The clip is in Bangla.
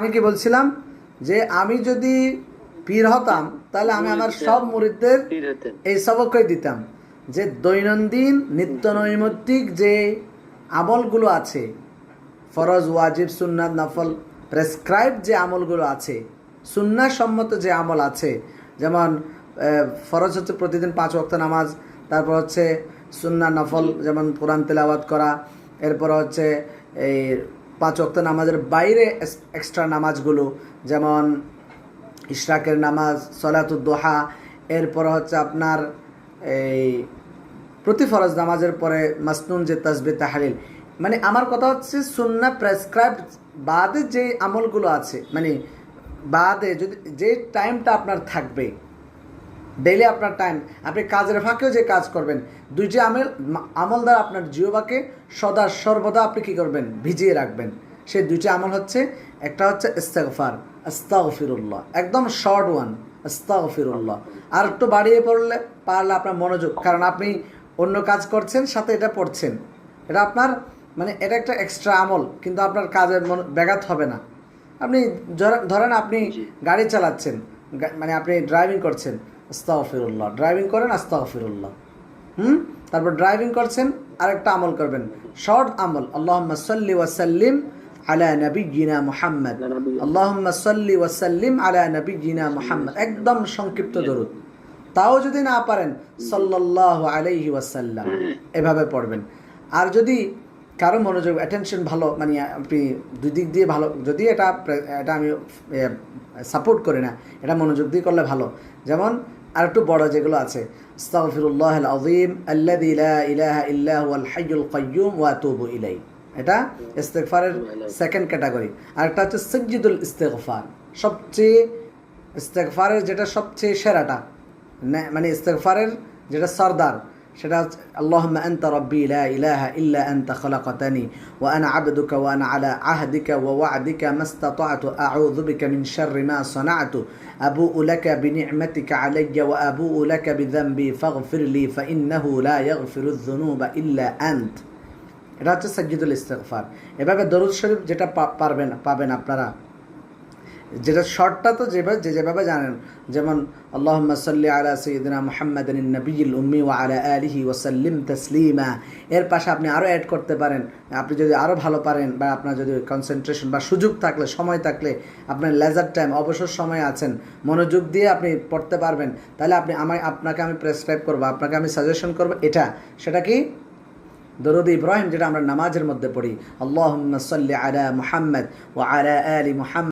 আমি কি বলছিলাম যে আমি যদি পীর হতাম তাহলে আমি আমার সব মুরিদদের এই সবকই দিতাম। যে দৈনন্দিন নিত্য নৈমিত্তিক যে আমলগুলো আছে ফরজ ওয়াজিব সুন্নাত নফল প্রেসক্রাইব যে আমলগুলো আছে সুন্না সম্মত যে আমল আছে যেমন ফরজ হচ্ছে প্রতিদিন পাঁচ ওয়াক্ত নামাজ তারপর হচ্ছে সুন্না নফল যেমন কোরআন তেলাওয়াত করা এরপর হচ্ছে এই পাঁচ ওয়াক্ত নামাজের বাইরে এক্সট্রা নামাজগুলো, যেমন ইশরাকের নামাজ সলাতুদ্দোহা এরপর হচ্ছে আপনার এই প্রতি ফরজ নামাজের পরে মাসনুন যে তাসবি তাহারিল মানে আমার কথা হচ্ছে সুন্না প্রেসক্রাইব বাদে যে আমলগুলো আছে মানে বাদে যদি যে টাইমটা আপনার থাকবে ডেইলি আপনার টাইম আপনি কাজের ফাঁকেও যে কাজ করবেন দুইটি আমল আমল দ্বারা আপনার জিওবাকে সদা সর্বদা আপনি কী করবেন? ভিজিয়ে রাখবেন। সেই দুইটি আমল হচ্ছে একটা হচ্ছে ইস্তেগফার আস্তাগফিরুল্লাহ একদম শর্ট ওয়ান আস্তাগফিরুল্লাহ। আর একটু বাড়িয়ে পড়লে পারলে আপনার মনোযোগ কারণ আপনি অন্য কাজ করছেন সাথে এটা পড়ছেন। এটা আপনার মানে এটা একটা এক্সট্রা আমল কিন্তু আপনার কাজের মন ব্যাঘাত হবে না। আপনি ধরেন আপনি গাড়ি চালাচ্ছেন মানে আপনি ড্রাইভিং করছেন আস্তাগফিরুল্লাহ। ড্রাইভিং করেন, আস্তাগফিরুল্লাহ। হুম? তারপর ড্রাইভিং করছেন, আরেকটা আমল করবেন। শর্ট আমল, আল্লাহুম্মা সাল্লি ওয়াসাল্লিম আলা নবিয়িনা মুহাম্মদ। আল্লাহুম্মা সাল্লি ওয়াসাল্লিম আলা নবিয়িনা মুহাম্মদ। একদম সংক্ষিপ্ত দরুদ। তাও যদি না পারেন, সাল্লাল্লাহু আলাইহি ওয়াসাল্লাম এভাবে পড়বেন। আর যদি কারও মনোযোগ অ্যাটেনশন ভালো মানে আপনি দুই দিক দিয়ে ভালো, যদি এটা এটা আমি সাপোর্ট করি না, এটা মনোযোগ দিয়ে করলে ভালো। যেমন আর একটু বড় যেগুলো আছে, আস্তাগফিরুল্লাহ আল আযীম আল্লাযী ইলাহা ইল্লা হুয়াল হাইয়ুল কাইয়্যুম ওয়া আতুবু এটা ইস্তেগফারের সেকেন্ড ক্যাটাগরি আরেকটা হচ্ছে সজ্জিদুল ইস্তেগফার। সবচেয়ে ইস্তেগফারের যেটা সবচেয়ে সেরাটা মানে ইস্তেগফারের যেটা সর্দার সেটা হচ্ছে আল্লাহুম্মা আনতা রাব্বি লা ইলাহা ইল্লা আনতা খলাকতানি ওয়া আনা আবদুকা ওয়া আনা আলা আহদিকা ওয়া ওয়া'দিকা মাস্তাতা'তু আউযু বিকা মিন শাররি মা সানা'তু আবুউ লাকা বিনি'মাতিকা আলাইয়া ওয়া আবুউ লাকা বিযানবি ফাগফির লি ফাইন্নাহু লা ইয়াগফিরু যুনুবা ইল্লা আন্ত এটা হচ্ছে সাজ্জিদুল ইস্তেগফার। এভাবে দরুদ শরীফ যেটা পা- পারবেন পাবেন আপনারা। যেটা শর্টটা তো যেভাবে যে যেভাবে জানেন। যেমন, আল্লাহুম্মা সাল্লি আলা সাইয়্যিদিনা মুহাম্মাদিন নবিয়্যিল উম্মি ওয়া আলা আলিহি ওয়া সাল্লিম তাসলিমা। এর পাশে আপনি আরও অ্যাড করতে পারেন। আপনি যদি আরও ভালো পারেন বা আপনার যদি কনসেন্ট্রেশন বা সুযোগ থাকলে, সময় থাকলে, আপনার লেজার টাইম অবসর সময় আছেন, মনোযোগ দিয়ে আপনি পড়তে পারবেন। তাহলে আপনি আমায়, আপনাকে আমি প্রেসক্রাইব করব, আপনাকে আমি সাজেশন করব এটা। সেটা কি? দরুদ ইব্রাহিম, যেটা আমরা নামাজের মধ্যে পড়ি। আল্লাহুম্মা সাল্লি আলা মুহাম্মদ ওয়া আলা আলি মুহাম্মদ।